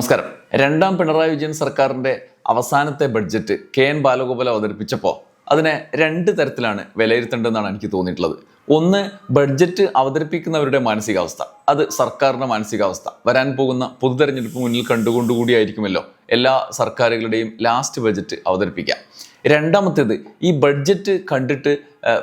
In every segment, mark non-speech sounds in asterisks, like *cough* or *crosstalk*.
നമസ്കാരം. രണ്ടാം പിണറായി വിജയൻ സർക്കാരിന്റെ അവസാനത്തെ ബഡ്ജറ്റ് കെ എൻ ബാലഗോപാൽ അവതരിപ്പിച്ചപ്പോൾ അതിനെ രണ്ട് തരത്തിലാണ് വിലയിരുത്തേണ്ടതെന്നാണ് എനിക്ക് തോന്നിയിട്ടുള്ളത്. ഒന്ന് ബഡ്ജറ്റ് അവതരിപ്പിക്കുന്നവരുടെ മാനസികാവസ്ഥ. അത് സർക്കാരിന്റെ മാനസികാവസ്ഥ. വരാൻ പോകുന്ന പൊതുതെരഞ്ഞെടുപ്പ് മുന്നിൽ കണ്ടുകൊണ്ടുകൂടിയായിരിക്കുമല്ലോ എല്ലാ സർക്കാരുകളുടെയും ലാസ്റ്റ് ബഡ്ജറ്റ് അവതരിപ്പിക്കുക. രണ്ടാമത്തേത് ഈ ബഡ്ജറ്റ് കണ്ടിട്ട്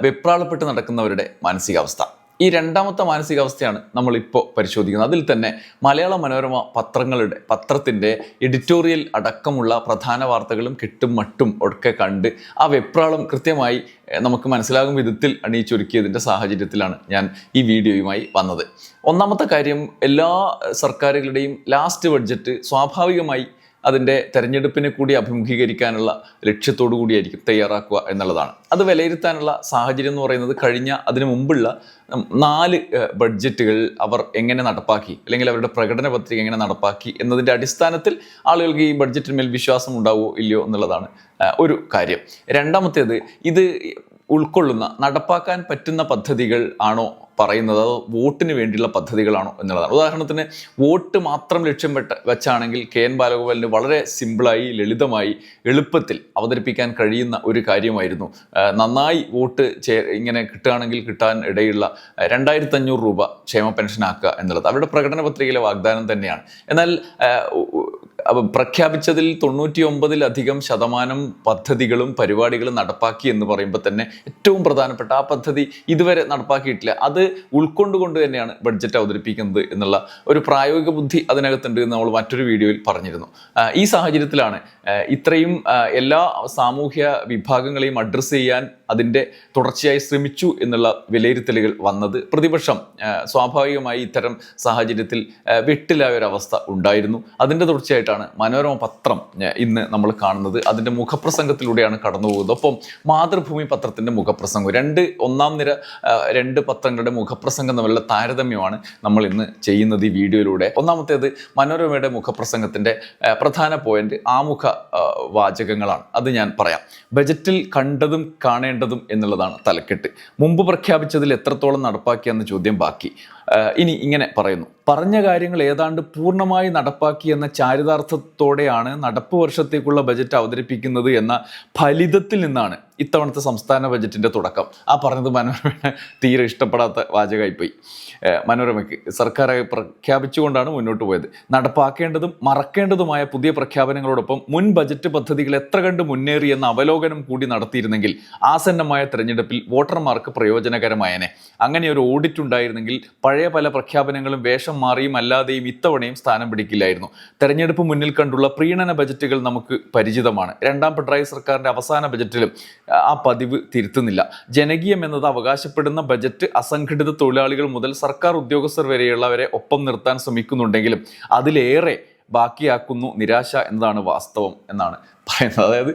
വെപ്രാളപ്പെട്ട് നടക്കുന്നവരുടെ മാനസികാവസ്ഥ. ഈ രണ്ടാമത്തെ മാനസികാവസ്ഥയാണ് നമ്മളിപ്പോൾ പരിശോധിക്കുന്നത്. അതിൽ തന്നെ മലയാള മനോരമ പത്രങ്ങളുടെ പത്രത്തിന്റെ എഡിറ്റോറിയൽ അടക്കമുള്ള പ്രധാന വാർത്തകളും കെട്ടും മട്ടും ഒക്കെ കണ്ട് ആ വെപ്രാളം കൃത്യമായി നമുക്ക് മനസ്സിലാകും വിധത്തിൽ അണിയിച്ചൊരുക്കിയതിന്റെ സാഹചര്യത്തിലാണ് ഞാൻ ഈ വീഡിയോയുമായി വന്നത്. ഒന്നാമത്തെ കാര്യം എല്ലാ സർക്കാരുകളുടെയും ലാസ്റ്റ് ബഡ്ജറ്റ് സ്വാഭാവികമായി അതിന്റെ തെരഞ്ഞെടുപ്പിനെ കൂടി അഭിമുഖീകരിക്കാനുള്ള ലക്ഷ്യത്തോടു കൂടിയായിരിക്കും തയ്യാറാക്കുക എന്നുള്ളതാണ്. അത് വിലയിരുത്താനുള്ള സാഹചര്യം എന്ന് പറയുന്നത് കഴിഞ്ഞ അതിനു മുമ്പുള്ള നാല് ബഡ്ജറ്റുകൾ അവർ എങ്ങനെ നടപ്പാക്കി അല്ലെങ്കിൽ അവരുടെ പ്രകടന പത്രിക എങ്ങനെ നടപ്പാക്കി എന്നതിന്റെ അടിസ്ഥാനത്തിൽ ആളുകൾക്ക് ഈ ബഡ്ജറ്റിന്മേൽ വിശ്വാസം ഉണ്ടാവുമോ ഇല്ലയോ എന്നുള്ളതാണ് ഒരു കാര്യം. രണ്ടാമത്തേത് ഇത് ഉൾക്കൊള്ളുന്ന നടപ്പാക്കാൻ പറ്റുന്ന പദ്ധതികൾ ആണോ പറയുന്നത് അത് വോട്ടിന് വേണ്ടിയുള്ള പദ്ധതികളാണോ എന്നുള്ളതാണ്. ഉദാഹരണത്തിന് വോട്ട് മാത്രം ലക്ഷ്യം വെട്ട വെച്ചാണെങ്കിൽ കെ എൻ ബാലഗോപാലിന് വളരെ സിമ്പിളായി ലളിതമായി എളുപ്പത്തിൽ അവതരിപ്പിക്കാൻ കഴിയുന്ന ഒരു കാര്യമായിരുന്നു. നന്നായി വോട്ട് ഇങ്ങനെ കിട്ടുകയാണെങ്കിൽ കിട്ടാൻ ഇടയുള്ള രണ്ടായിരത്തി അഞ്ഞൂറ് രൂപ ക്ഷേമ പെൻഷനാക്കുക എന്നുള്ളത് അവരുടെ പ്രകടന പത്രികയിലെ വാഗ്ദാനം തന്നെയാണ്. എന്നാൽ പ്രഖ്യാപിച്ചതിൽ തൊണ്ണൂറ്റി ഒമ്പതിലധികം ശതമാനം പദ്ധതികളും പരിപാടികളും നടപ്പാക്കി എന്ന് പറയുമ്പോൾ തന്നെ ഏറ്റവും പ്രധാനപ്പെട്ട ആ പദ്ധതി ഇതുവരെ നടപ്പാക്കിയിട്ടില്ല. അത് ഉൾക്കൊണ്ടുകൊണ്ട് തന്നെയാണ് ബഡ്ജറ്റ് അവതരിപ്പിക്കുന്നത് എന്നുള്ള ഒരു പ്രായോഗിക ബുദ്ധി അതിനകത്തുണ്ട് എന്ന് നമ്മൾ മറ്റൊരു വീഡിയോയിൽ പറഞ്ഞിരുന്നു. ഈ സാഹചര്യത്തിലാണ് ഇത്രയും എല്ലാ സാമൂഹ്യ വിഭാഗങ്ങളെയും അഡ്രസ്സ് ചെയ്യാൻ അതിന്റെ തുടർച്ചയായി ശ്രമിച്ചു എന്നുള്ള വിലയിരുത്തലുകൾ വന്നത് പ്രതിപക്ഷം. സ്വാഭാവികമായി ഇത്തരം സാഹചര്യത്തിൽ വെട്ടിലായ ഒരു അവസ്ഥ ഉണ്ടായിരുന്നു. അതിന്റെ തുടർച്ചയായിട്ടാണ് മനോരമ പത്രം ഇന്ന് നമ്മൾ കാണുന്നത്. അതിന്റെ മുഖപ്രസംഗത്തിലൂടെയാണ് കടന്നു പോകുന്നത്. ഒപ്പം മാതൃഭൂമി പത്രത്തിന്റെ മുഖപ്രസംഗം രണ്ട് ഒന്നാം നിര രണ്ട് പത്രങ്ങളുടെ മുഖപ്രസംഗം തമ്മിലുള്ള താരതമ്യമാണ് നമ്മൾ ഇന്ന് ചെയ്യുന്നത് ഈ വീഡിയോയിലൂടെ. ഒന്നാമത്തേത് മനോരമയുടെ മുഖപ്രസംഗത്തിന്റെ പ്രധാന പോയിന്റ് ആമുഖ വാചകങ്ങളാണ്. അത് ഞാൻ പറയാം. ബജറ്റിൽ കണ്ടതും കാണേണ്ടതും എന്നുള്ളതാണ് തലക്കെട്ട്. മുമ്പ് പ്രഖ്യാപിച്ചതിൽ എത്രത്തോളം നടപ്പാക്കിയെന്ന ചോദ്യം ബാക്കി. ഇനി ഇങ്ങനെ പറയുന്നു. പറഞ്ഞ കാര്യങ്ങൾ ഏതാണ്ട് പൂർണമായി നടപ്പാക്കി എന്ന ചാരിതാർത്ഥത്തോടെയാണ് നടപ്പ് വർഷത്തേക്കുള്ള ബജറ്റ് അവതരിപ്പിക്കുന്നത് എന്ന ഫലിതത്തിൽ നിന്നാണ് ഇത്തവണത്തെ സംസ്ഥാന ബജറ്റിന്റെ തുടക്കം. ആ പറഞ്ഞത് മനോരമ തീരെ ഇഷ്ടപ്പെടാത്ത വാചകമായിപ്പോയി. മനോരമയ്ക്ക് സർക്കാർ പ്രഖ്യാപിച്ചുകൊണ്ടാണ് മുന്നോട്ട് പോയത്. നടപ്പാക്കേണ്ടതും മറക്കേണ്ടതുമായ പുതിയ പ്രഖ്യാപനങ്ങളോടൊപ്പം മുൻ ബജറ്റ് പദ്ധതികൾ എത്ര കണ്ട് മുന്നേറി എന്ന അവലോകനം കൂടി നടത്തിയിരുന്നെങ്കിൽ ആസന്നമായ തെരഞ്ഞെടുപ്പിൽ വോട്ടർമാർക്ക് പ്രയോജനകരമായേനെ. അങ്ങനെ ഒരു ഓഡിറ്റ് ഉണ്ടായിരുന്നെങ്കിൽ പഴയ പല പ്രഖ്യാപനങ്ങളും വേഷം മാറിയും അല്ലാതെയും ഇത്തവണയും സ്ഥാനം പിടിക്കില്ലായിരുന്നു. തെരഞ്ഞെടുപ്പ് മുന്നിൽ കണ്ടുള്ള പ്രീണന ബജറ്റുകൾ നമുക്ക് പരിചിതമാണ്. രണ്ടാം പിണറായി സർക്കാരിന്റെ അവസാന ബജറ്റിലും ആ പതിവ് തിരുത്തുന്നില്ല. ജനകീയം എന്നത് അവകാശപ്പെടുന്ന ബജറ്റ് അസംഘടിത തൊഴിലാളികൾ മുതൽ സർക്കാർ ഉദ്യോഗസ്ഥർ വരെയുള്ളവരെ ഒപ്പം നിർത്താൻ ശ്രമിക്കുന്നുണ്ടെങ്കിലും അതിലേറെ ബാക്കിയാക്കുന്നു നിരാശ എന്നതാണ് വാസ്തവം എന്നാണ്. പറയുന്നത്. അതായത്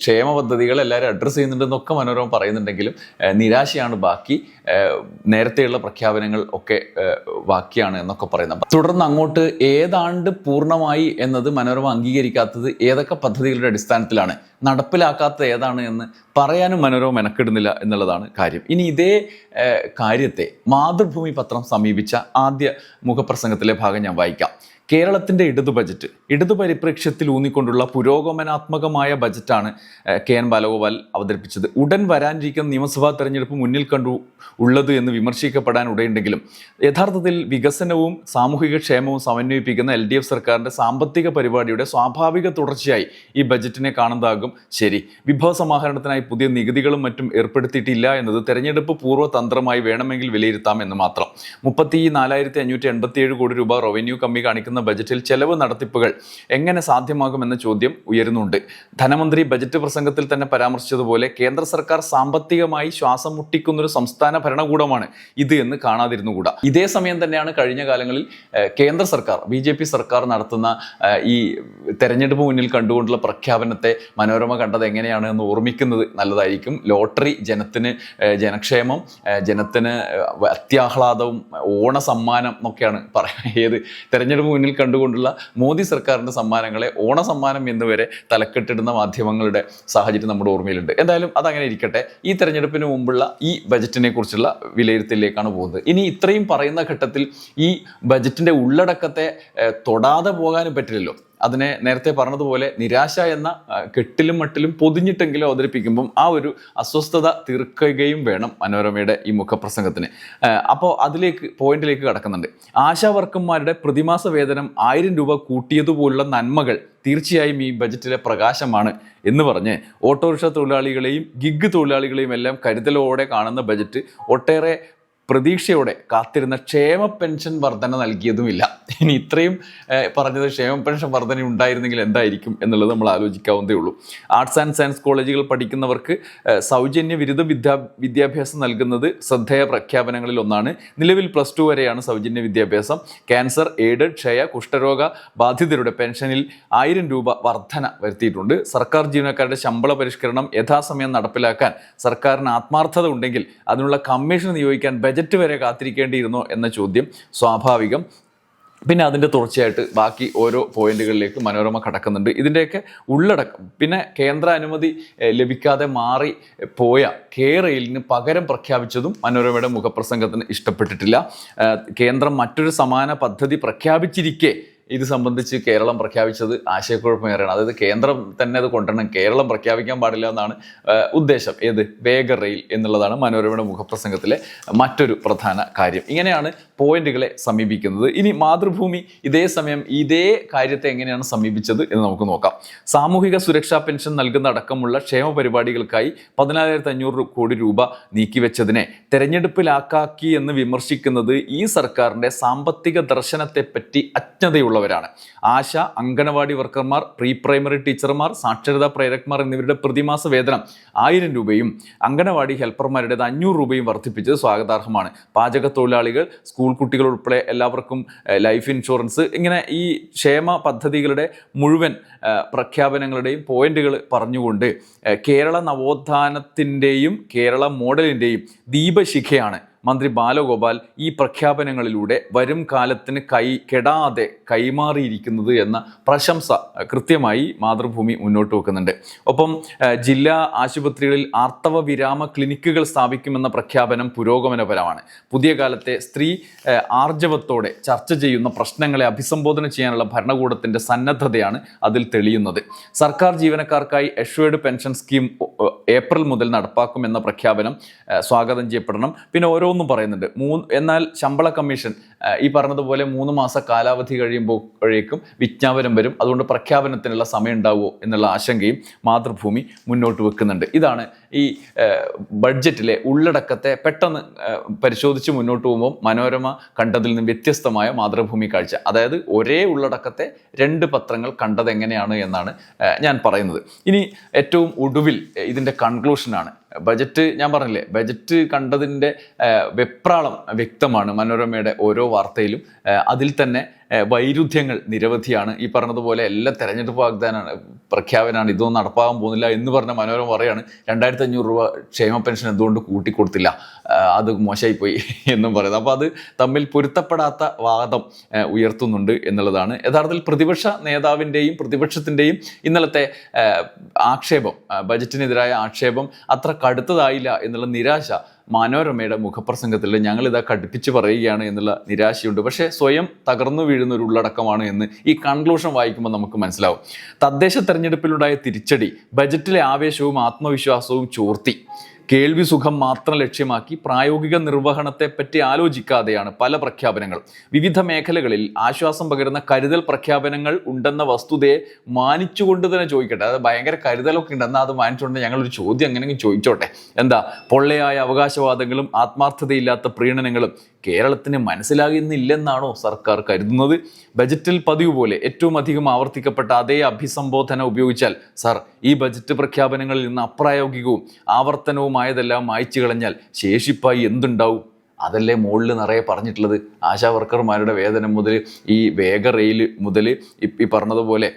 ക്ഷേമ പദ്ധതികൾ എല്ലാവരും അഡ്രസ്സ് ചെയ്യുന്നുണ്ടെന്നൊക്കെ മനോരമ പറയുന്നുണ്ടെങ്കിലും നിരാശയാണ് ബാക്കി. നേരത്തെയുള്ള പ്രഖ്യാപനങ്ങൾ ഒക്കെ ബാക്കിയാണ് എന്നൊക്കെ പറയുന്നത് തുടർന്ന് അങ്ങോട്ട് ഏതാണ്ട് പൂർണമായി എന്നത് മനോരമ അംഗീകരിക്കാത്തത് ഏതൊക്കെ പദ്ധതികളുടെ അടിസ്ഥാനത്തിലാണ്? നടപ്പിലാക്കാത്ത ഏതാണ് എന്ന് പറയാനും മനോരമ മെനക്കെടുന്നില്ല എന്നുള്ളതാണ് കാര്യം. ഇനി ഇതേ കാര്യത്തെ മാതൃഭൂമി പത്രം സമീപിച്ച ആദ്യ മുഖപ്രസംഗത്തിലെ ഭാഗം ഞാൻ വായിക്കാം. കേരളത്തിന്റെ ഇടതു ബജറ്റ് ഇടതു പരിപ്രേക്ഷ്യത്തിൽ ഊന്നിക്കൊണ്ടുള്ള പുരോഗമനാത്മകമായ ബജറ്റാണ് കെ എൻ ബാലഗോപാൽ അവതരിപ്പിച്ചത്. ഉടൻ വരാനിരിക്കുന്ന നിയമസഭാ തെരഞ്ഞെടുപ്പ് മുന്നിൽ കണ്ടു ഉള്ളത് എന്ന് വിമർശിക്കപ്പെടാൻ ഉടയുണ്ടെങ്കിലും യഥാർത്ഥത്തിൽ വികസനവും സാമൂഹിക ക്ഷേമവും സമന്വയിപ്പിക്കുന്ന എൽ ഡി എഫ് സർക്കാരിന്റെ സാമ്പത്തിക പരിപാടിയുടെ സ്വാഭാവിക തുടർച്ചയായി ഈ ബജറ്റിനെ കാണുന്നതാകും ശരി. വിഭവ സമാഹരണത്തിനായി പുതിയ നികുതികളും മറ്റും ഏർപ്പെടുത്തിയിട്ടില്ല എന്നത് തെരഞ്ഞെടുപ്പ് പൂർവ തന്ത്രമായി വേണമെങ്കിൽ വിലയിരുത്താം എന്ന് മാത്രം. മുപ്പത്തി നാലായിരത്തി അഞ്ഞൂറ്റി എൺപത്തി ഏഴ് കോടി രൂപ റവന്യൂ കമ്മി കാണിക്കുന്ന ബജറ്റിൽ ചെലവ് നടത്തിപ്പുകൾ എങ്ങനെ സാധ്യമാകുമെന്ന ചോദ്യം ഉയരുന്നുണ്ട് ധനമന്ത്രി ബജറ്റ് പ്രസംഗത്തിൽ തന്നെ പരാമർശിച്ചതുപോലെ കേന്ദ്ര സർക്കാർ സാമ്പത്തികമായി ശ്വാസം മുട്ടിക്കുന്നൊരു സംസ്ഥാന ഭരണകൂടമാണ് ഇത് എന്ന് കാണാതിരുന്നുകൂടാ ഇതേ സമയം തന്നെയാണ് കഴിഞ്ഞ കാലങ്ങളിൽ കേന്ദ്ര സർക്കാർ ബി ജെ പി സർക്കാർ നടത്തുന്ന ഈ തെരഞ്ഞെടുപ്പ് മുന്നിൽ കണ്ടുകൊണ്ടുള്ള പ്രഖ്യാപനത്തെ മനോരമ കണ്ടത് എങ്ങനെയാണ് എന്ന് ഓർമ്മിക്കുന്നത് നല്ലതായിരിക്കും. ലോട്ടറി ജനത്തിന് ജനക്ഷേമം ജനത്തിന് അത്യാഹ്ലാദവും ഓണ സമ്മാനം എന്നൊക്കെയാണ് പറയുക ഏത് തെരഞ്ഞെടുപ്പ് മുന്നിൽ കണ്ടുകൊണ്ടുള്ള മോദി സർക്കാരിന്റെ സമ്മാനങ്ങളെ ഓണ സമ്മാനം എന്ന് വരെ തലക്കെട്ടിടുന്ന മാധ്യമങ്ങളുടെ സാഹചര്യം നമ്മുടെ ഓർമ്മയിലുണ്ട്. എന്തായാലും അതങ്ങനെ ഇരിക്കട്ടെ. ഈ തെരഞ്ഞെടുപ്പിന് മുമ്പുള്ള ഈ ബജറ്റിനെ കുറിച്ചുള്ള വിലയിരുത്തലിലേക്കാണ് പോകുന്നത്. ഇനി ഇത്രയും പറയുന്ന ഘട്ടത്തിൽ ഈ ബജറ്റിന്റെ ഉള്ളടക്കത്തെ തൊടാതെ പോകാനും പറ്റില്ലല്ലോ. അതിനെ നേരത്തെ പറഞ്ഞതുപോലെ നിരാശ എന്ന കെട്ടിലും മട്ടിലും പൊതിഞ്ഞിട്ടെങ്കിലും അവതരിപ്പിക്കുമ്പം ആ ഒരു അസ്വസ്ഥത തീർക്കുകയും വേണം മനോരമയുടെ ഈ മുഖപ്രസംഗത്തിന്. അപ്പോൾ അതിലേക്ക് പോയിന്റിലേക്ക് കടക്കുന്നുണ്ട്. ആശാവർക്കന്മാരുടെ പ്രതിമാസ വേതനം ആയിരം രൂപ കൂട്ടിയതുപോലുള്ള നന്മകൾ തീർച്ചയായും ഈ ബജറ്റിലെ പ്രകാശമാണ് എന്ന് പറഞ്ഞ് ഓട്ടോറിക്ഷ തൊഴിലാളികളെയും ഗിഗ് തൊഴിലാളികളെയും എല്ലാം കരുതലോടെ കാണുന്ന ബജറ്റ് ഒട്ടേറെ പ്രതീക്ഷയോടെ കാത്തിരുന്ന ക്ഷേമ പെൻഷൻ വർധന നൽകിയതുമില്ല. ഇനി ഇത്രയും പറഞ്ഞത് ക്ഷേമ പെൻഷൻ വർധന ഉണ്ടായിരുന്നെങ്കിൽ എന്തായിരിക്കും എന്നുള്ളത് നമ്മൾ ആലോചിക്കാവുന്നതേ ഉള്ളൂ. ആർട്സ് ആൻഡ് സയൻസ് കോളേജുകൾ പഠിക്കുന്നവർക്ക് സൗജന്യ ബിരുദ വിദ്യാ വിദ്യാഭ്യാസം നൽകുന്നത് ശ്രദ്ധേയ പ്രഖ്യാപനങ്ങളിൽ ഒന്നാണ്. നിലവിൽ പ്ലസ് ടു വരെയാണ് സൗജന്യ വിദ്യാഭ്യാസം. ക്യാൻസർ എയ്ഡഡ് ക്ഷയ കുഷ്ഠരോഗ ബാധിതരുടെ പെൻഷനിൽ ആയിരം രൂപ വർധന വരുത്തിയിട്ടുണ്ട്. സർക്കാർ ജീവനക്കാരുടെ ശമ്പള പരിഷ്കരണം യഥാസമയം നടപ്പിലാക്കാൻ സർക്കാരിന് ആത്മാർത്ഥത ഉണ്ടെങ്കിൽ അതിനുള്ള കമ്മീഷൻ നിയോഗിക്കാൻ ബജറ്റ് വരെ കാത്തിരിക്കേണ്ടിയിരുന്നോ എന്ന ചോദ്യം സ്വാഭാവികം. പിന്നെ അതിന്റെ തുടർച്ചയായിട്ട് ബാക്കി ഓരോ പോയിന്റുകളിലേക്ക് മനോരമ കടക്കുന്നുണ്ട്. ഇതിന്റെയൊക്കെ ഉള്ളടക്കം. പിന്നെ കേന്ദ്ര അനുമതി ലഭിക്കാതെ മാറി പോയ കെ റെയിലിന് പകരം പ്രഖ്യാപിച്ചതും മനോരമയുടെ മുഖപ്രസംഗത്തിന് ഇഷ്ടപ്പെട്ടിട്ടില്ല. കേന്ദ്രം മറ്റൊരു സമാന പദ്ധതി പ്രഖ്യാപിച്ചിരിക്കെ ഇത് സംബന്ധിച്ച് കേരളം പ്രഖ്യാപിച്ചത് ആശയക്കുഴപ്പമേറെയാണ്. അതായത് കേന്ദ്രം തന്നെ അത് കൊണ്ടുവരണം. കേരളം പ്രഖ്യാപിക്കാൻ പാടില്ല എന്നാണ് ഉദ്ദേശം. ഏത്? വേഗ റെയിൽ എന്നുള്ളതാണ് മനോരമയുടെ മുഖപ്രസംഗത്തിലെ മറ്റൊരു പ്രധാന കാര്യം. ഇങ്ങനെയാണ് പോയിന്റുകളെ സമീപിക്കുന്നത്. ഇനി മാതൃഭൂമി ഇതേ സമയം ഇതേ കാര്യത്തെ എങ്ങനെയാണ് സമീപിച്ചത് എന്ന് നമുക്ക് നോക്കാം. സാമൂഹിക സുരക്ഷാ പെൻഷൻ നൽകുന്ന അടക്കമുള്ള ക്ഷേമ പരിപാടികൾക്കായി പതിനാലായിരത്തി അഞ്ഞൂറ് കോടി രൂപ നീക്കിവെച്ചതിനെ തെരഞ്ഞെടുപ്പിലാക്കാക്കി എന്ന് വിമർശിക്കുന്നത് ഈ സർക്കാരിന്റെ സാമ്പത്തിക ദർശനത്തെപ്പറ്റി അജ്ഞതയുള്ളവരാണ് ആശ അങ്കണവാടി വർക്കർമാർ പ്രീ പ്രൈമറി ടീച്ചർമാർ സാക്ഷരതാ പ്രേരക്മാർ എന്നിവരുടെ പ്രതിമാസ വേതനം ആയിരം രൂപയും അങ്കണവാടി ഹെൽപ്പർമാരുടേത് അഞ്ഞൂറ് രൂപയും വർദ്ധിപ്പിച്ചത് സ്വാഗതാർഹമാണ്. പാചക തൊഴിലാളികൾ സ്കൂൾ കുട്ടികൾ ഉൾപ്പെടെ എല്ലാവർക്കും ലൈഫ് ഇൻഷുറൻസ് ഇങ്ങനെ ഈ ക്ഷേമ പദ്ധതികളുടെ മുഴുവൻ പ്രഖ്യാപനങ്ങളുടെയും പോയിന്റുകൾ പറഞ്ഞുകൊണ്ട് കേരള നവോത്ഥാനത്തിന്റെയും കേരള മോഡലിന്റെയും ദീപശിഖയാണ് മന്ത്രി ബാലഗോപാൽ ഈ പ്രഖ്യാപനങ്ങളിലൂടെ വരും കാലത്തിന് കൈ കെടാതെ കൈമാറിയിരിക്കുന്നത് എന്ന പ്രശംസ കൃത്യമായി മാതൃഭൂമി മുന്നോട്ട് വെക്കുന്നുണ്ട്. ഒപ്പം ജില്ലാ ആശുപത്രികളിൽ ആർത്തവ വിരാമ ക്ലിനിക്കുകൾ സ്ഥാപിക്കുമെന്ന പ്രഖ്യാപനം പുരോഗമനപരമാണ്. പുതിയ കാലത്തെ സ്ത്രീ ആർജവത്തോടെ ചർച്ച ചെയ്യുന്ന പ്രശ്നങ്ങളെ അഭിസംബോധന ചെയ്യാനുള്ള ഭരണകൂടത്തിന്റെ സന്നദ്ധതയാണ് അതിൽ തെളിയുന്നത്. സർക്കാർ ജീവനക്കാർക്കായി എഷ്വേഡ് പെൻഷൻ സ്കീം ഏപ്രിൽ മുതൽ നടപ്പാക്കുമെന്ന പ്രഖ്യാപനം സ്വാഗതം ചെയ്യപ്പെടണം. പിന്നെ ഓരോന്നും പറയുന്നുണ്ട്. മൂന്ന് എന്നാൽ ശമ്പള കമ്മീഷൻ ഈ പറഞ്ഞതുപോലെ മൂന്ന് മാസ കാലാവധി കഴിയുമ്പോഴേക്കും വിജ്ഞാപനം വരും അതുകൊണ്ട് പ്രഖ്യാപനത്തിനുള്ള സമയം ഉണ്ടാവുമോ എന്നുള്ള ആശങ്കയും മാതൃഭൂമി മുന്നോട്ട് വെക്കുന്നുണ്ട്. ഇതാണ് ഈ ബഡ്ജറ്റിലെ ഉള്ളടക്കത്തെ പെട്ടെന്ന് പരിശോധിച്ച് മുന്നോട്ട് പോകുമ്പോൾ മനോരമ കണ്ടതിൽ നിന്ന് വ്യത്യസ്തമായ മാതൃഭൂമി കാഴ്ച. അതായത് ഒരേ ഉള്ളടക്കത്തെ രണ്ട് പത്രങ്ങൾ കണ്ടതെങ്ങനെയാണ് എന്നാണ് ഞാൻ പറയുന്നത്. ഇനി ഏറ്റവും ഒടുവിൽ ഇതിന്റെ കൺക്ലൂഷനാണ് ബജറ്റ് ഞാൻ പറഞ്ഞില്ലേ ബജറ്റ് കണ്ടതിന്റെ വെപ്രാളം വ്യക്തമാണ് മനോരമയുടെ ഓരോ വാർത്തയിലും. അതിൽ തന്നെ വൈരുദ്ധ്യങ്ങൾ നിരവധിയാണ്. ഈ പറഞ്ഞതുപോലെ എല്ലാ തെരഞ്ഞെടുപ്പ് വാഗ്ദാനമാണ് പ്രഖ്യാപനമാണ് ഇതൊന്നും നടപ്പാകാൻ പോകുന്നില്ല എന്ന് പറഞ്ഞ മനോരമ പറയാണ് രണ്ടായിരത്തി അഞ്ഞൂറ് രൂപ ക്ഷേമ പെൻഷൻ എന്തുകൊണ്ട് കൂട്ടിക്കൊടുത്തില്ല? അത് മോശമായിപ്പോയി *laughs* എന്നും പറയുന്നത് അപ്പോൾ അത് തമ്മിൽ പൊരുത്തപ്പെടാത്ത വാദം ഉയർത്തുന്നുണ്ട് എന്നുള്ളതാണ്. യഥാർത്ഥത്തിൽ പ്രതിപക്ഷ നേതാവിന്റെയും പ്രതിപക്ഷത്തിന്റെയും ഇന്നലത്തെ ആക്ഷേപം ബജറ്റിനെതിരായ ആക്ഷേപം അത്ര കടുത്തതായില്ല എന്നുള്ള നിരാശ മനോരമയുടെ മുഖപ്രസംഗത്തിൽ ഞങ്ങളിതാ കടുപ്പിച്ച് പറയുകയാണ് എന്നുള്ള നിരാശയുണ്ട്. പക്ഷേ സ്വയം തകർന്നു വീഴുന്ന ഒരു ഉള്ളടക്കമാണ് എന്ന് ഈ കൺക്ലൂഷൻ വായിക്കുമ്പോൾ നമുക്ക് മനസ്സിലാവും. തദ്ദേശ തെരഞ്ഞെടുപ്പിലുണ്ടായ തിരിച്ചടി ബജറ്റിലെ ആവേശവും ആത്മവിശ്വാസവും ചോർത്തി. കേൾവി സുഖം മാത്രം ലക്ഷ്യമാക്കി പ്രായോഗിക നിർവഹണത്തെ പറ്റി ആലോചിക്കാതെയാണ് പല പ്രഖ്യാപനങ്ങൾ. വിവിധ മേഖലകളിൽ ആശ്വാസം പകരുന്ന കരുതൽ പ്രഖ്യാപനങ്ങൾ ഉണ്ടെന്ന വസ്തുതയെ മാനിച്ചുകൊണ്ട് തന്നെ ചോദിക്കട്ടെ. അത് ഭയങ്കര കരുതലൊക്കെ ഉണ്ട്. എന്നാൽ അത് മാനിച്ചുകൊണ്ട് ഞങ്ങളൊരു ചോദ്യം എങ്ങനെയെങ്കിലും ചോദിച്ചോട്ടെ. എന്താ പൊള്ളയായ അവകാശവാദങ്ങളും ആത്മാർത്ഥതയില്ലാത്ത പ്രീണനങ്ങളും കേരളത്തിന് മനസ്സിലാകുന്നില്ലെന്നാണോ സർക്കാർ കരുതുന്നത്? ബജറ്റിൽ പതിവ് പോലെ ഏറ്റവും അധികം ആവർത്തിക്കപ്പെട്ട അതേ അഭിസംബോധന ഉപയോഗിച്ചാൽ സർ ഈ ബജറ്റ് പ്രഖ്യാപനങ്ങളിൽ നിന്ന് അപ്രായോഗികവും ആവർത്തനവുമായതെല്ലാം മായ്ച്ചു കളഞ്ഞാൽ ശേഷിപ്പായി എന്തുണ്ടാവും? അതല്ലേ മുകളിൽ നിറയെ പറഞ്ഞിട്ടുള്ളത്. ആശാ വർക്കർമാരുടെ വേതനം മുതൽ ഈ വേഗ റെയിൽ മുതൽ ഈ പറഞ്ഞതുപോലെ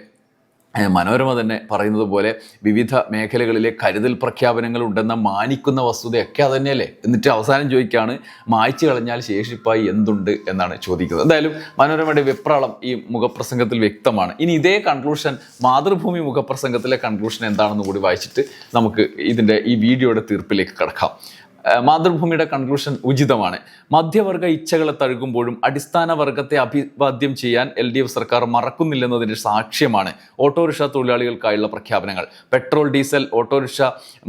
മനോരമ തന്നെ പറയുന്നത് പോലെ വിവിധ മേഖലകളിലെ കരുതൽ പ്രഖ്യാപനങ്ങൾ ഉണ്ടെന്ന മാനിക്കുന്ന വസ്തുതയൊക്കെ അതന്നെയല്ലേ? എന്നിട്ട് അവസാനം ചോദിക്കുകയാണ് മായ്ച്ചു കളഞ്ഞാൽ ശേഷിപ്പായി എന്തുണ്ട് എന്നാണ് ചോദിക്കുന്നത്. എന്തായാലും മനോരമയുടെ വെപ്രാളം ഈ മുഖപ്രസംഗത്തിൽ വ്യക്തമാണ്. ഇനി ഇതേ കൺക്ലൂഷൻ മാതൃഭൂമി മുഖപ്രസംഗത്തിലെ കൺക്ലൂഷൻ എന്താണെന്ന് കൂടി വായിച്ചിട്ട് നമുക്ക് ഇതിന്റെ ഈ വീഡിയോയുടെ തീർപ്പിലേക്ക് കടക്കാം. മാതൃഭൂമിയുടെ കൺക്ലൂഷൻ ഉചിതമാണ്. മധ്യവർഗ ഇച്ഛകളെ തഴുകുമ്പോഴും അടിസ്ഥാന വർഗത്തെ അഭിവാദ്യം ചെയ്യാൻ എൽ ഡി എഫ് സർക്കാർ മറക്കുന്നില്ലെന്നതിന്റെ സാക്ഷ്യമാണ് ഓട്ടോറിക്ഷ തൊഴിലാളികൾക്കായുള്ള പ്രഖ്യാപനങ്ങൾ. പെട്രോൾ ഡീസൽ ഓട്ടോറിക്ഷ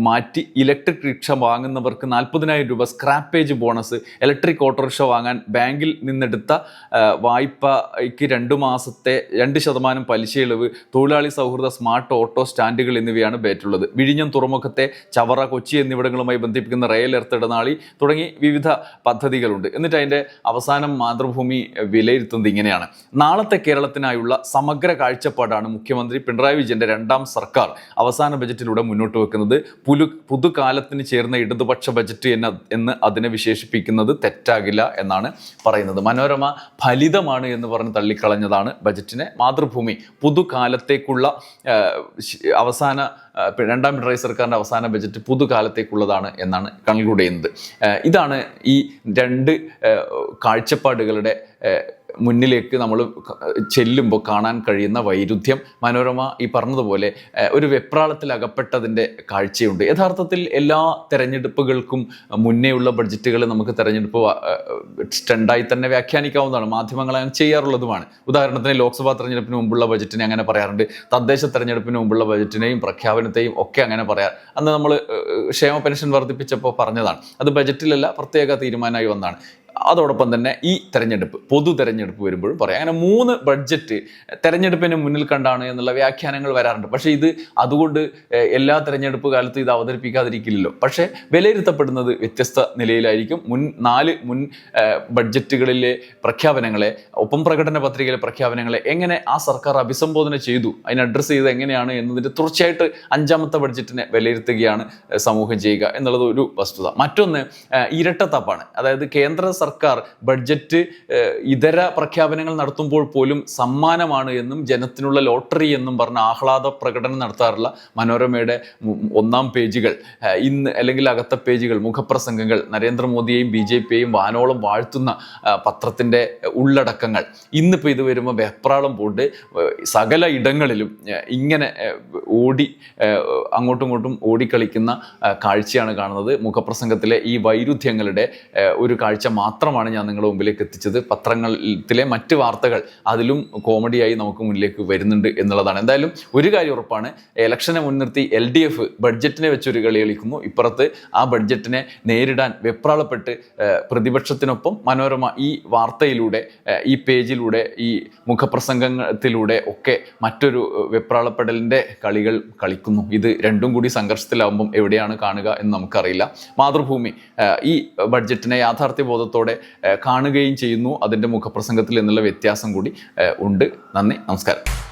മാറ്റി ഇലക്ട്രിക് റിക്ഷ വാങ്ങുന്നവർക്ക് നാൽപ്പതിനായിരം രൂപ സ്ക്രാപ്പേജ് ബോണസ് ഇലക്ട്രിക് ഓട്ടോറിക്ഷ വാങ്ങാൻ ബാങ്കിൽ നിന്നെടുത്ത വായ്പയ്ക്ക് രണ്ട് മാസത്തെ രണ്ട് ശതമാനം പലിശ ഇളവ് തൊഴിലാളി സൗഹൃദ സ്മാർട്ട് ഓട്ടോ സ്റ്റാൻഡുകൾ എന്നിവയാണ് ബേറ്റുള്ളത് വിഴിഞ്ഞം തുറമുഖത്തെ ചവറ കൊച്ചി എന്നിവിടങ്ങളുമായി ബന്ധിപ്പിക്കുന്ന റെയിൽ ഇടനാളി തുടങ്ങി വിവിധ പദ്ധതികളുണ്ട്. എന്നിട്ട് അതിന്റെ അവസാനം മാതൃഭൂമി വിലയിരുത്തുന്നത് ഇങ്ങനെയാണ്. നാളത്തെ കേരളത്തിനായുള്ള സമഗ്ര കാഴ്ചപ്പാടാണ് മുഖ്യമന്ത്രി പിണറായി വിജയന്റെ രണ്ടാം സർക്കാർ. അവസാന ബജറ്റിലൂടെ മുന്നോട്ട് വെക്കുന്നത് പുലു പുതുകാലത്തിന് ചേർന്ന ഇടതുപക്ഷ ബജറ്റ് എന്ന എന്ന് അതിനെ വിശേഷിപ്പിക്കുന്നത് തെറ്റാകില്ല എന്നാണ് പറയുന്നത്. മനോരമ ഫലിതമാണ് എന്ന് പറഞ്ഞ് തള്ളിക്കളഞ്ഞതാണ് ബജറ്റിനെ. മാതൃഭൂമി പുതുകാലത്തേക്കുള്ള അവസാന രണ്ടാം പിണറായി സർക്കാരിന്റെ അവസാന ബജറ്റ് പുതുകാലത്തേക്കുള്ളതാണ് എന്നാണ് കൺക്ലൂഡ് ചെയ്യുന്നത് ഇതാണ് ഈ രണ്ട് കാഴ്ചപ്പാടുകളുടെ മുന്നിലേക്ക് നമ്മൾ ചെല്ലുമ്പോൾ കാണാൻ കഴിയുന്ന വൈരുദ്ധ്യം. മനോരമ ഈ പറഞ്ഞതുപോലെ ഒരു വെപ്രാളത്തിൽ അകപ്പെട്ടതിന്റെ കാഴ്ചയുണ്ട്. യഥാർത്ഥത്തിൽ എല്ലാ തെരഞ്ഞെടുപ്പുകൾക്കും മുന്നേയുള്ള ബഡ്ജറ്റുകൾ നമുക്ക് തെരഞ്ഞെടുപ്പ് സ്റ്റണ്ടായി തന്നെ വ്യാഖ്യാനിക്കാവുന്നതാണ്. മാധ്യമങ്ങൾ അങ്ങനെ ചെയ്യാറുള്ളതുമാണ്. ഉദാഹരണത്തിന് ലോക്സഭാ തെരഞ്ഞെടുപ്പിന് മുമ്പുള്ള ബജറ്റിനെ അങ്ങനെ പറയാറുണ്ട്. തദ്ദേശ തെരഞ്ഞെടുപ്പിന് മുമ്പുള്ള ബജറ്റിനെയും പ്രഖ്യാപനത്തെയും ഒക്കെ അങ്ങനെ പറയാം. അന്ന് നമ്മൾ ക്ഷേമ പെൻഷൻ വർദ്ധിപ്പിച്ചപ്പോൾ പറഞ്ഞതാണ്. അത് ബജറ്റിലല്ല പ്രത്യേക തീരുമാനമായി വന്നതാണ്. അതോടൊപ്പം തന്നെ ഈ തെരഞ്ഞെടുപ്പ് പൊതു തെരഞ്ഞെടുപ്പ് വരുമ്പോഴും പറയാം. അങ്ങനെ മൂന്ന് ബഡ്ജറ്റ് തെരഞ്ഞെടുപ്പിന് മുന്നിൽ കണ്ടാണ് എന്നുള്ള വ്യാഖ്യാനങ്ങൾ വരാറുണ്ട്. പക്ഷേ ഇത് അതുകൊണ്ട് എല്ലാ തെരഞ്ഞെടുപ്പ് കാലത്തും ഇത് അവതരിപ്പിക്കാതിരിക്കില്ലല്ലോ. പക്ഷേ വിലയിരുത്തപ്പെടുന്നത് വ്യത്യസ്ത നിലയിലായിരിക്കും. മുൻ നാല് മുൻ ബഡ്ജറ്റുകളിലെ പ്രഖ്യാപനങ്ങളെ ഒപ്പം പ്രകടന പത്രികയിലെ പ്രഖ്യാപനങ്ങളെ എങ്ങനെ ആ സർക്കാർ അഭിസംബോധന ചെയ്തു അതിനെ അഡ്രസ്സ് ചെയ്ത് എങ്ങനെയാണ് എന്നതിന്റെ തുടർച്ചയായിട്ട് അഞ്ചാമത്തെ ബഡ്ജറ്റിനെ വിലയിരുത്തുകയാണ് സമൂഹം ചെയ്യുക എന്നുള്ളത് ഒരു വസ്തുത. മറ്റൊന്ന് ഇരട്ടത്താപ്പാണ്. അതായത് കേന്ദ്ര സർക്കാർ ബഡ്ജറ്റ് ഇതര പ്രഖ്യാപനങ്ങൾ നടത്തുമ്പോൾ പോലും സമ്മാനമാണ് എന്നും ജനത്തിനുള്ള ലോട്ടറി എന്നും പറഞ്ഞ ആഹ്ലാദ പ്രകടനം നടത്താറുള്ള മനോരമയുടെ ഒന്നാം പേജുകൾ. ഇന്ന് അല്ലെങ്കിൽ അകത്ത പേജുകൾ മുഖപ്രസംഗങ്ങൾ നരേന്ദ്രമോദിയെയും ബി ജെ പിയെയും വാനോളം വാഴ്ത്തുന്ന പത്രത്തിന്റെ ഉള്ളടക്കങ്ങൾ. ഇന്നിപ്പോൾ ഇത് വരുമ്പോൾ വെപ്രാളം പൂണ്ട് സകല ഇടങ്ങളിലും ഇങ്ങനെ ഓടി അങ്ങോട്ടും ഇങ്ങോട്ടും ഓടിക്കളിക്കുന്ന കാഴ്ചയാണ് കാണുന്നത്. മുഖപ്രസംഗത്തിലെ ഈ വൈരുദ്ധ്യങ്ങളുടെ ഒരു കാഴ്ച മാത്രമാണ് ഞാൻ നിങ്ങളുടെ മുമ്പിലേക്ക് എത്തിച്ചത്. പത്രങ്ങളിലെ മറ്റ് വാർത്തകൾ അതിലും കോമഡിയായി നമുക്ക് മുന്നിലേക്ക് വരുന്നുണ്ട് എന്നുള്ളതാണ്. എന്തായാലും ഒരു കാര്യം ഉറപ്പാണ്. ഇലക്ഷനെ മുൻനിർത്തി എൽ ഡി എഫ് ബഡ്ജറ്റിനെ വെച്ചൊരു കളി കളിക്കുന്നു. ഇപ്പുറത്ത് ആ ബഡ്ജറ്റിനെ നേരിടാൻ വെപ്രാളപ്പെട്ട് പ്രതിപക്ഷത്തിനൊപ്പം മനോരമ ഈ വാർത്തയിലൂടെ ഈ പേജിലൂടെ ഈ മുഖപ്രസംഗത്തിലൂടെ ഒക്കെ മറ്റൊരു വെപ്രാളപ്പെടലിന്റെ വെപ്രാളപ്പെടലിന്റെ കളികൾ കളിക്കുന്നു. ഇത് രണ്ടും കൂടി സംഘർഷത്തിലാവുമ്പം എവിടെയാണ് കാണുക എന്ന് നമുക്കറിയില്ല. മാതൃഭൂമി ഈ ബഡ്ജറ്റിനെ യാഥാർത്ഥ്യബോധത്തോടെ കാണുകയും ചെയ്യുന്നു. അതിന്റെ മുഖപ്രസംഗത്തിൽ എന്നുള്ള വ്യത്യാസം കൂടി ഉണ്ട്. നന്ദി നമസ്കാരം.